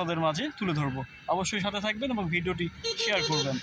আপনাদের মাঝে তুলে ধরবো। অবশ্যই সাথে থাকবেন এবং ভিডিওটি শেয়ার করবেন।